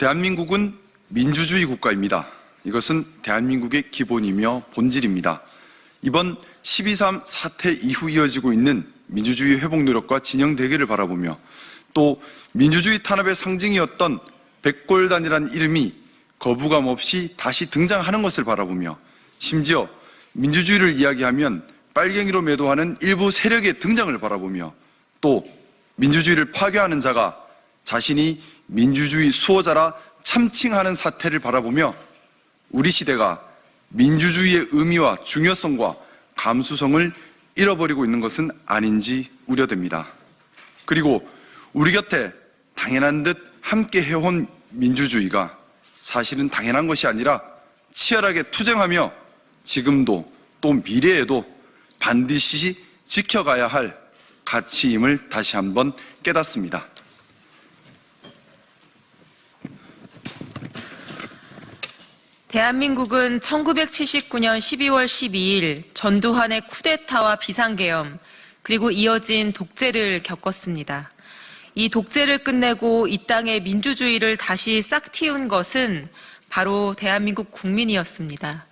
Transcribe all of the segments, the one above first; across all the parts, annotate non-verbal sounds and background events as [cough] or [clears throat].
대한민국은 민주주의 국가입니다. 이것은 대한민국의 기본이며 본질입니다. 이번 12.3 사태 이후 이어지고 있는 민주주의 회복 노력과 진영 대결을 바라보며 또 민주주의 탄압의 상징이었던 백골단이라는 이름이 거부감 없이 다시 등장하는 것을 바라보며 심지어 민주주의를 이야기하면 빨갱이로 매도하는 일부 세력의 등장을 바라보며 또 민주주의를 파괴하는 자가 자신이 민주주의 수호자라 참칭하는 사태를 바라보며 우리 시대가 민주주의의 의미와 중요성과 감수성을 잃어버리고 있는 것은 아닌지 우려됩니다. 그리고 우리 곁에 당연한 듯 함께 해온 민주주의가 사실은 당연한 것이 아니라 치열하게 투쟁하며 지금도 또 미래에도 반드시 지켜가야 할 가치임을 다시 한번 깨닫습니다. 대한민국은 1979년 12월 12일 전두환의 쿠데타와 비상계엄 그리고 이어진 독재를 겪었습니다. 이 독재를 끝내고 이 땅의 민주주의를 다시 싹 틔운 것은 바로 대한민국 국민이었습니다.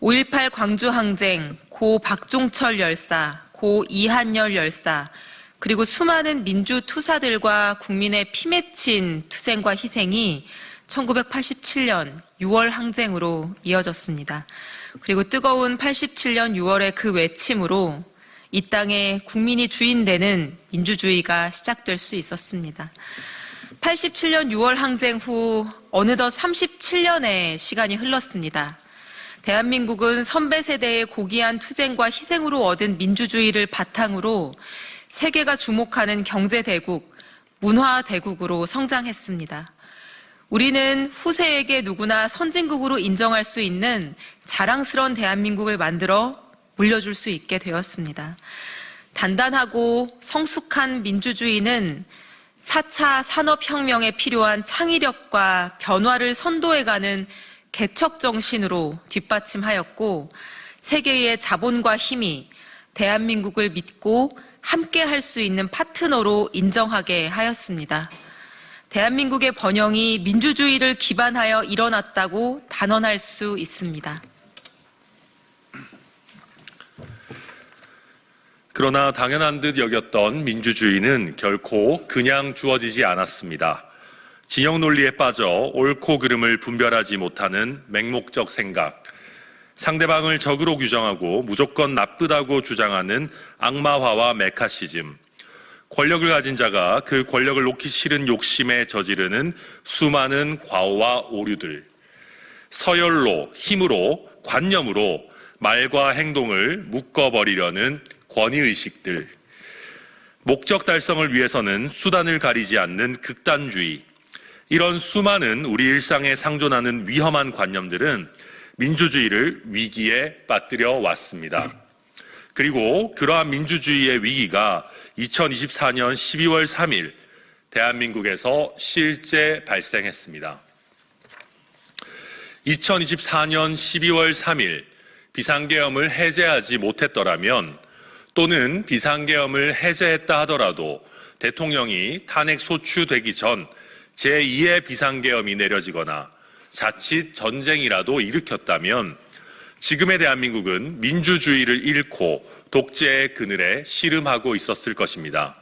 5.18 광주항쟁, 고 박종철 열사, 고 이한열 열사, 그리고 수많은 민주투사들과 국민의 피 맺힌 투쟁과 희생이 1987년 6월 항쟁으로 이어졌습니다. 그리고 뜨거운 87년 6월의 그 외침으로 이 땅에 국민이 주인 되는 민주주의가 시작될 수 있었습니다. 87년 6월 항쟁 후 어느덧 37년의 시간이 흘렀습니다. 대한민국은 선배 세대의 고귀한 투쟁과 희생으로 얻은 민주주의를 바탕으로 세계가 주목하는 경제대국, 문화대국으로 성장했습니다. 우리는 후세에게 누구나 선진국으로 인정할 수 있는 자랑스러운 대한민국을 만들어 물려줄 수 있게 되었습니다. 단단하고 성숙한 민주주의는 4차 산업혁명에 필요한 창의력과 변화를 선도해가는 개척 정신으로 뒷받침하였고 세계의 자본과 힘이 대한민국을 믿고 함께 할 수 있는 파트너로 인정하게 하였습니다. 대한민국의 번영이 민주주의를 기반하여 일어났다고 단언할 수 있습니다. 그러나 당연한 듯 여겼던 민주주의는 결코 그냥 주어지지 않았습니다. 진영 논리에 빠져 옳고 그름을 분별하지 못하는 맹목적 생각, 상대방을 적으로 규정하고 무조건 나쁘다고 주장하는 악마화와 메카시즘, 권력을 가진 자가 그 권력을 놓기 싫은 욕심에 저지르는 수많은 과오와 오류들, 서열로, 힘으로, 관념으로 말과 행동을 묶어버리려는 권위의식들, 목적 달성을 위해서는 수단을 가리지 않는 극단주의, 이런 수많은 우리 일상에 상존하는 위험한 관념들은 민주주의를 위기에 빠뜨려 왔습니다. 그리고 그러한 민주주의의 위기가 2024년 12월 3일 대한민국에서 실제 발생했습니다. 2024년 12월 3일 비상계엄을 해제하지 못했더라면 또는 비상계엄을 해제했다 하더라도 대통령이 탄핵 소추되기 전 제2의 비상계엄이 내려지거나 자칫 전쟁이라도 일으켰다면 지금의 대한민국은 민주주의를 잃고 독재의 그늘에 씨름하고 있었을 것입니다.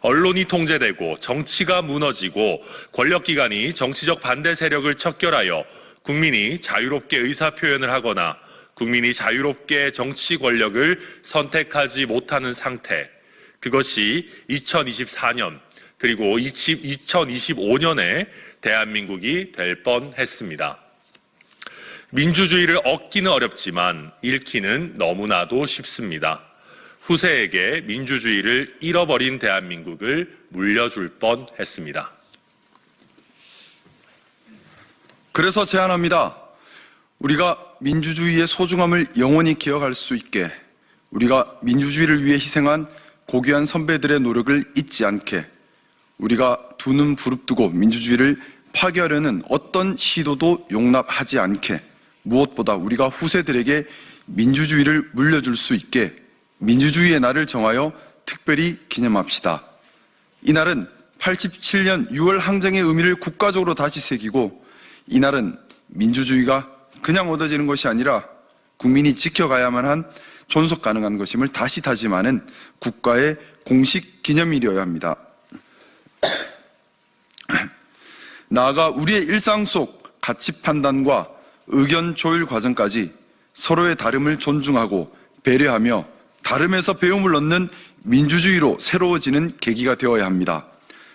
언론이 통제되고 정치가 무너지고 권력기관이 정치적 반대 세력을 척결하여 국민이 자유롭게 의사표현을 하거나 국민이 자유롭게 정치 권력을 선택하지 못하는 상태. 그것이 2024년 그리고 2025년에 대한민국이 될 뻔했습니다. 민주주의를 얻기는 어렵지만 잃기는 너무나도 쉽습니다. 후세에게 민주주의를 잃어버린 대한민국을 물려줄 뻔 했습니다. 그래서 제안합니다. 우리가 민주주의의 소중함을 영원히 기억할 수 있게 우리가 민주주의를 위해 희생한 고귀한 선배들의 노력을 잊지 않게 우리가 두 눈 부릅뜨고 민주주의를 파괴하려는 어떤 시도도 용납하지 않게 무엇보다 우리가 후세들에게 민주주의를 물려줄 수 있게 민주주의의 날을 정하여 특별히 기념합시다. 이 날은 87년 6월 항쟁의 의미를 국가적으로 다시 새기고 이 날은 민주주의가 그냥 얻어지는 것이 아니라 국민이 지켜가야만 한 존속 가능한 것임을 다시 다짐하는 국가의 공식 기념일이어야 합니다. [clears throat] 나아가 우리의 일상 속 가치 판단과 의견 조율 과정까지 서로의 다름을 존중하고 배려하며 다름에서 배움을 얻는 민주주의로 새로워지는 계기가 되어야 합니다.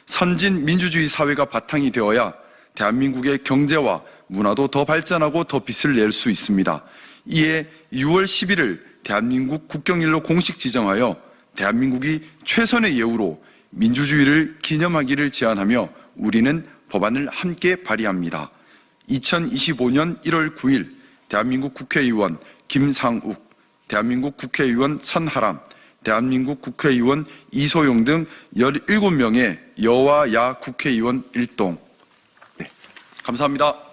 선진 민주주의 사회가 바탕이 되어야 대한민국의 경제와 문화도 더 발전하고 더 빛을 낼 수 있습니다. 이에 6월 11일 대한민국 국경일로 공식 지정하여 대한민국이 최선의 예우로 민주주의를 기념하기를 제안하며 우리는 법안을 함께 발의합니다. 2025년 1월 9일 대한민국 국회의원 김상욱, 대한민국 국회의원 천하람, 대한민국 국회의원 이소용 등 17명의 여와 야 국회의원 일동. 네, 감사합니다.